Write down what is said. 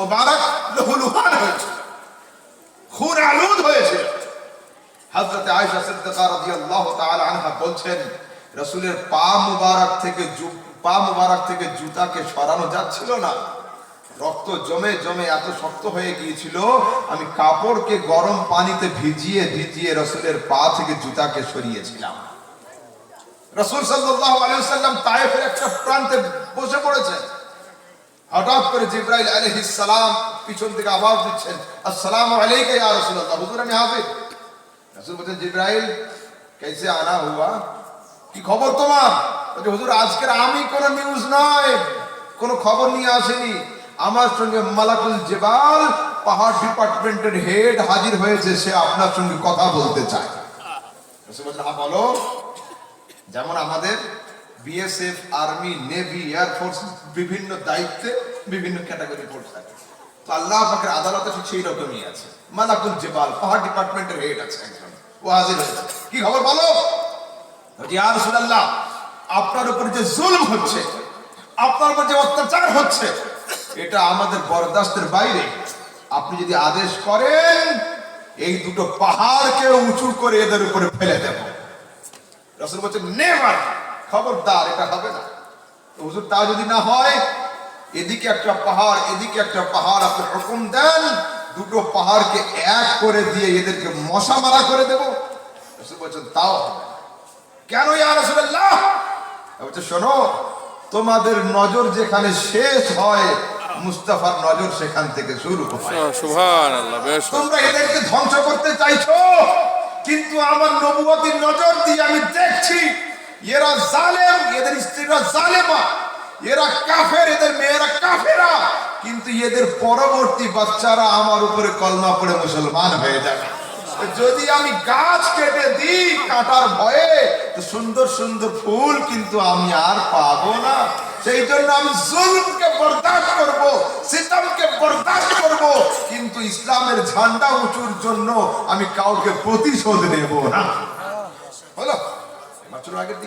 মোবারক লহুলুহান হয়েছে। খুন আলুদ হয়েছে। হযরত আয়েশা সিদ্দিকা রাদিয়াল্লাহু তাআলা আনহা বলছেন, রাসূলের পা মুবারক থেকে পা মুবারক থেকে জুতাকে সরানো যাচ্ছিল না। রক্ত জমে জমে এত শক্ত হয়ে গিয়েছিল, আমি কাপড়কে গরম পানিতে ভিজিয়ে ভিজিয়ে রসুলের পা থেকে জুতাকে সরিয়েছিলাম। রসুল আলাইহি সাল্লাম তায়েফের একটা প্রান্তে বসে পড়েছেন। হঠাৎ করে জিব্রাইল আলাইহিস সালাম পিছন থেকে আওয়াজ দিচ্ছেন, আসসালামু আলাইকা ইয়া আমি জিব্রাইল, কেসে আনা হুয়া? কি খবর তোমার? হুজুর, আজকের আমি কোন নিউজ নয় কোন খবর নিয়ে আসেনি। আমার সঙ্গে মালাকুল জেবাল পাহাড় ডিপার্টমেন্টের হেড হাজির হয়েছে, সে আপনার সঙ্গে কথা বলতে চায়। হ্যাঁ বলো। যেমন আমাদের বিএসএফ আর্মি নেভি এয়ারফোর্স বিভিন্ন দায়িত্বে বিভিন্ন ক্যাটাগরি ফোর্স থাকে। তো আল্লাহ পাকের আদালতে ঠিক সেই রকমই আছে। মালাকুল জেবাল পাহাড় ডিপার্টমেন্টের হেড আছে একজন। ও হাজির হয়েছে কি খবর বলো? বলছি, ইয়া রাসূলুল্লাহ আপনার উপর যে জুলম হচ্ছে আপনার উপর যে অত্যাচার হচ্ছে এটা আমাদের বরদাস্তের বাইরে। আপনি যদি আদেশ করেন এই দুটো পাহাড়কে উঁচু করে এদের উপরে ফেলে দেব। রসুল বলছেন নেভার খবরদার এটা হবে না। হুজুর তা যদি না হয় এদিকে একটা পাহাড় এদিকে একটা পাহাড় আপনি হুকুম দেন দুটো পাহাড়কে এক করে দিয়ে এদেরকে মশা মারা করে দেব। বলছেন তাও হবে। কেন ইয়া রাসূলুল্লাহ? বলছে শোনো তোমাদের নজর যেখানে শেষ হয় মুস্তাফার নজর সেখান থেকে শুরু হয়। তোমরা এদেরকে ধ্বংস করতে চাইছো কিন্তু আমার নবুয়তির নজর দিয়ে আমি দেখছি এরা জালেম, এদের স্ত্রীরা জালেমা। এরা কাফের, এদের মেয়েরা কাফেরা। কিন্তু এদের পরবর্তী বাচ্চারা আমার উপরে কলমা পড়ে মুসলমান হয়ে যাবে। যদি আমি গাছ কেটে দিই কাটার ভয়ে, তো সুন্দর সুন্দর ফুল কিন্তু আমি আর পাবো না। সেই জন্য আমি জুলমকে বরদাস্ত করব, সিতামকে বরদাস্ত করব। কিন্তু ইসলামের ঝান্ডা উঁচুর জন্য আমি কাউকে প্রতিশোধ নেব না। বলো চলো আগের দিকে